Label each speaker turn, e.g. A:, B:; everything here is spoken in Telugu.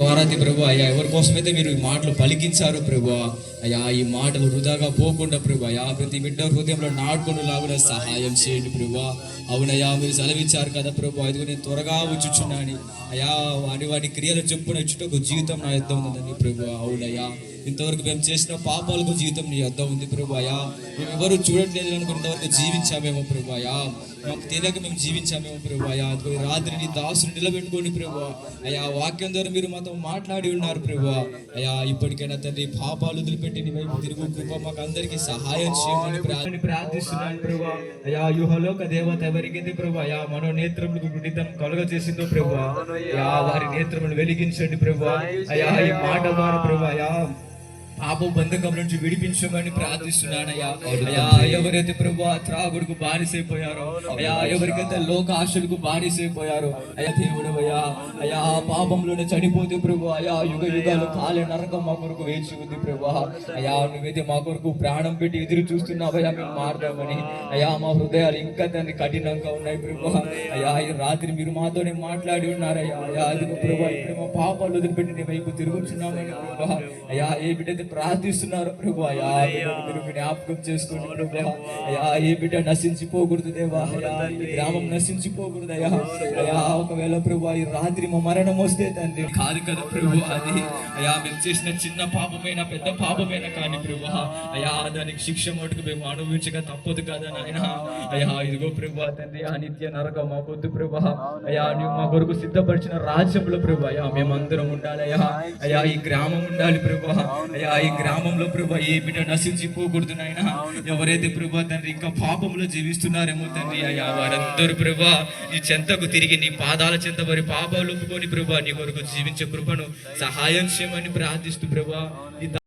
A: వారాది ప్రభు అయ్యా ఎవరి కోసమైతే మీరు ఈ మాటలు పలికించారు ప్రభు అయ్యా ఈ మాటలు వృధాగా పోకుండా ప్రభు అయ్యా ప్రతి బిడ్డ హృదయంలో నాటుకుండా లాగున సహాయం చేయండి ప్రభు. అవునయ్యా మీరు సెలవిచ్చారు కదా ప్రభు అది నేను త్వరగా వచ్చుచున్నాను. అయ్యా వాడి వాడి క్రియలు చెప్పున ఒక జీవితం నా యుద్ధం ఉందండి ప్రభు అవునయ్యా. ఇంతవరకు మేము చేసిన పాపాలకు జీవితం నీ యొద్ద ఉంది ప్రభు అయ్యా. మేము ఎవరు చూడట్లేదు అనుకున్నంతవరకు జీవించామేమో ప్రభు మాకు తెలియక మేము జీవించామేమో ప్రభు అయ్యా. రాత్రి నీ దాసుని నిలబెట్టుకోండి ప్రభు అయ్యా వాక్యం ద్వారా మీరు మాతో మాట్లాడి ఉన్నారు ప్రభు అయ్యా. ఇప్పటికైనా తండ్రి పాపాలు వదిలిపెట్టి నీ వైపు తిరుగు కృప మాకు అందరికీ సహాయం చేయమని ప్రా- ప్రార్థిస్తున్నాను ప్రభు. అయ్యా యుహలోక దేవత ఎవరికైతే ప్రభు? అయ్యా మనో నేత్రములకు గుడితం కలుగ చేసిందో ప్రభు. అయ్యా వారి నేత్రములు వెలిగించండి ప్రభు. అయ్యా ఈ మాట ద్వారా ప్రభు. అయ్యా పాపం బంధకం నుంచి విడిపించమని ప్రార్థిస్తున్నానయ్యా. అయ్యా ఎవరైతే ప్రభు త్రాగుడుకు బానిసైపోయారో అయ్యా ఎవరికైతే లోక ఆశలకు బానిసైపోయారో అయ్యా దేవుడు అయ్యా పాపంలోనే చనిపోతే ప్రభు అయ్యా యుగ యుగాలు కాలే నరకం మా కొరకు వేచి ఉంది ప్రభు. అయ్యా నువ్వైతే మా కొరకు ప్రాణం పెట్టి ఎదురు చూస్తున్నావయ్యా మేము మారదామని. అయ్యా మా హృదయాలు ఇంకా తండ్రి కఠినంగా ఉన్నాయి ప్రభు. అయ్యా ఈ రాత్రి మీరు మాతోనే మాట్లాడి ఉన్నారయ్యా. అయ్యా అది ప్రభు ఇప్పుడు మా పాపాలు వదిలిపెట్టి నీ వైపు తిరుగుతున్నామని ప్రభు. అయ్యా ఏ బిడ్డ ప్రార్థిస్తున్నారు ప్రభు బిడ్డను మీరు జ్ఞాపకం చేసుకోండి అయ్యా ఏ బిడ్డ నశించిపోకూడదు దేవా. గ్రామం నశించిపోకూడదు అయ్యా. అయ్యా ఒకవేళ ప్రభు ఈ రాత్రి మా మరణం వస్తే తండ్రి. కాదు కదా ప్రభు అది. అయ్యా మేము చేసిన చిన్న పాపమైన పెద్ద పాపమైన కానీ ప్రభు అయ్యా దానికి శిక్ష మటుకు మేము అనుభవించక తప్పదు కదా నాయన. అయ్యా ఇదిగో ప్రభు తండ్రి ఆ నిత్య నరకం మా పొద్దు ప్రభు అయ్యా నువ్వు మా కొరకు సిద్ధపరిచిన రాజ్యంలో ప్రభు అయ్యా మేమందరం ఉండాలి అయ్యా. అయ్యా ఈ గ్రామం ఉండాలి ప్రభు అయ్యా ఈ గ్రామంలో ప్రభు ఏ బిడ్డ నశించిపోకూడదు నాయన. ఎవరైతే ప్రభు తండ్రి ఇంకా పాపంలో జీవిస్తున్నారేమో తండ్రి అయ్యా వారందరూ ప్రభు నీ చెంతకు తిరిగి నీ పాదాల చెంత వారి పాపాలు ఒప్పుకొని ప్రభు నీ కొరకు జీవించే కృపను సహాయం చేయమని ప్రార్థిస్తూ ప్రభు